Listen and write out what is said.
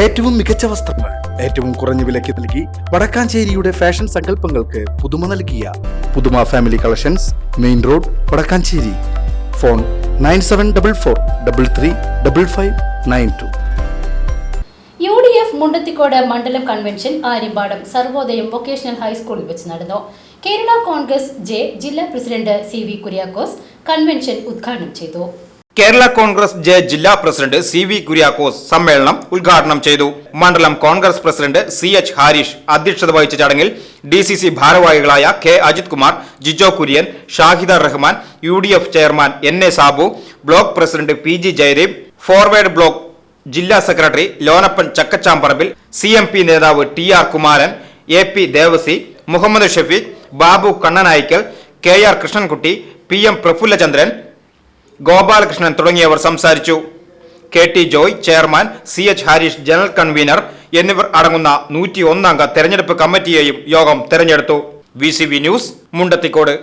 ഏറ്റവും മികച്ച വസ്ത്രങ്ങൾ ഏറ്റവും കുറഞ്ഞ വിലയ്ക്ക് നൽകി വടക്കാഞ്ചേരിയുടെ ഫാഷൻ സങ്കല്പങ്ങൾക്ക് പുതുമ നൽകിയ പുതുമ family collections main road Vadakkancheri. Phone nine seven double four double three double five nine two. U D F Mundathikode മണ്ഡലം കൺവെൻഷൻ ആര്യമ്പാടം സർവോദയം വൊക്കേഷണൽ ഹൈസ്കൂളിൽ വെച്ച് നടന്നു. കേരള കോൺഗ്രസ് ജെ ജില്ലാ president C V Kuriakose convention ഉദ്ഘാടനം ചെയ്തു. കേരള കോൺഗ്രസ് ജെ ജില്ലാ പ്രസിഡന്റ് സി വി കുര്യാക്കോസ് സമ്മേളനം ഉദ്ഘാടനം ചെയ്തു. മണ്ഡലം Congress president C H Harish അധ്യക്ഷത വഹിച്ച ചടങ്ങിൽ ഡി സി സി ഭാരവാഹികളായ K Ajith Kumar Jijo Kurian Shahida Rahman U D F chairman N A Sabu block president P G Jayaram forward block ജില്ലാ secretary Lonappan Chakkachamparambil C M P നേതാവ് T R Kumaran A P Devasi Muhammed Shafeeq Babu Kannanaickal K R Krishnankutty P M Prafullachandran Gopalakrishnan തുടങ്ങിയവർ സംസാരിച്ചു. K T Joy chairman C H Harish general convener എന്നിവർ അടങ്ങുന്ന നൂറ്റി ഒന്നംഗ തെരഞ്ഞെടുപ്പ് കമ്മിറ്റിയെയും യോഗം തെരഞ്ഞെടുത്തു. V news Mundathikode.